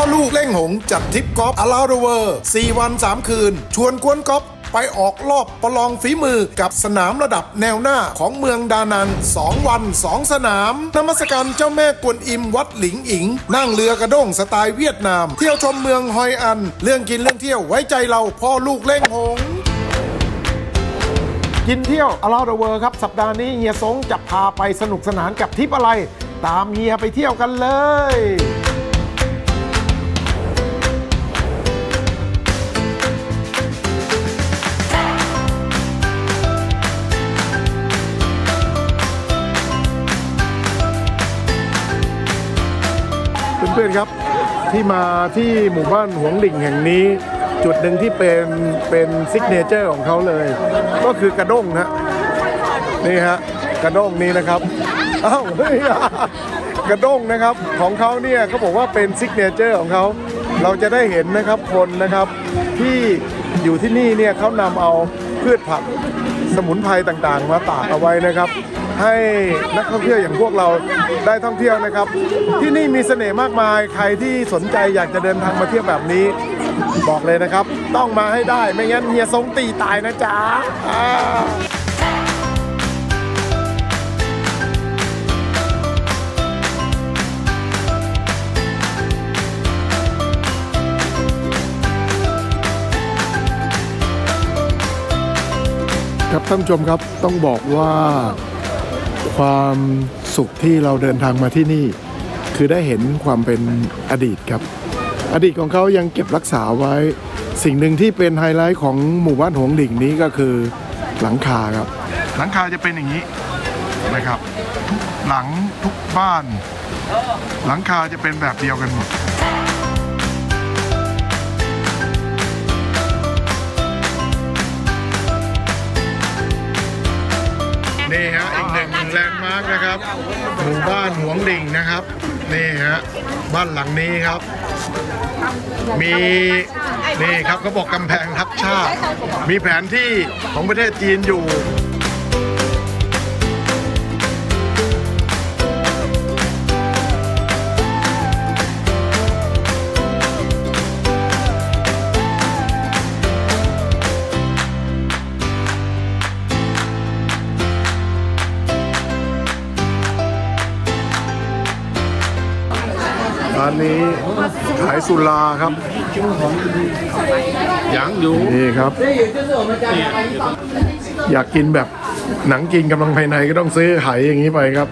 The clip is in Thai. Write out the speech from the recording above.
พ่อลูกเล่งหงจัดทริปกอล์ฟอลาเดเวอร์4วัน 3 คืน ชวนกวนกอล์ฟไปออกรอบประลองฝีมือกับสนามระดับแนวหน้าของเมืองดานัน 2 วัน 2 สนามนมัสการเจ้าแม่กวนอิมวัดหลิงอิง นั่งเรือกระด้งสไตล์เวียดนาม เที่ยวชมเมืองฮอยอัน เรื่องกินเรื่องเที่ยวไว้ใจเราพ่อลูกเล่งหงกินเที่ยว Around the World ครับ สัปดาห์นี้เฮียสงจะพาไปสนุกสนานกับทริปอะไร ตามเฮียไปเที่ยวกันเลย พื่อนๆครับที่มาที่หมู่บ้านหวงหลิงแห่งนี้ จุดหนึ่งที่เป็นเป็นซิกเนเจอร์ของเขาเลย ก็คือกระด้งนะนี่ฮะกระด้งนี้นะครับอ้าวเฮ้ยกระด้งนะครับของเขาเนี่ยเขาบอกว่าเป็นซิกเนเจอร์ของเขาเราจะได้เห็นนะครับคนนะครับที่อยู่ที่นี่เนี่ยเขานำเอาพืชผักสมุนไพรต่างๆ มาตากเอาไว้นะครับ ให้นักท่องเที่ยวอย่างพวกเราได้ท่องเที่ยวนะครับ ที่นี่มีเสน่ห์มากมายใครที่สนใจอยากจะเดินทางมาเที่ยวแบบนี้ บอกเลยนะครับ ต้องมาให้ได้ไม่งั้นเฮียทรงตีตายนะจ๊ะครับท่านผู้ชมครับต้องบอกว่า ความสุขที่เราเดินทางมาที่นี่ คือได้เห็นความเป็นอดีตครับ อดีตของเขายังเก็บรักษาไว้ สิ่งหนึ่งที่เป็นไฮไลท์ของหมู่บ้านหงดิ่งนี้ก็คือหลังคาครับ หลังคาจะเป็นอย่างนี้นะครับทุกหลังทุกบ้าน หลังคาจะเป็นแบบเดียวกันหมดนี่ฮะ ลนด์มาร์กนะครับหมู่บ้านหวงดิ่งนะครับ นี่ฮะบ้านหลังนี้ครับ มีนี่ครับเขาบอกกำแพงทับชาติ มีแผนที่ของประเทศจีนอยู่ ร้านนี้ขายสุราครับ ยังอยู่นี่ครับ อยากกินแบบหนังกินกำลังภายในก็ต้องซื้อไหอย่างนี้ไปครับ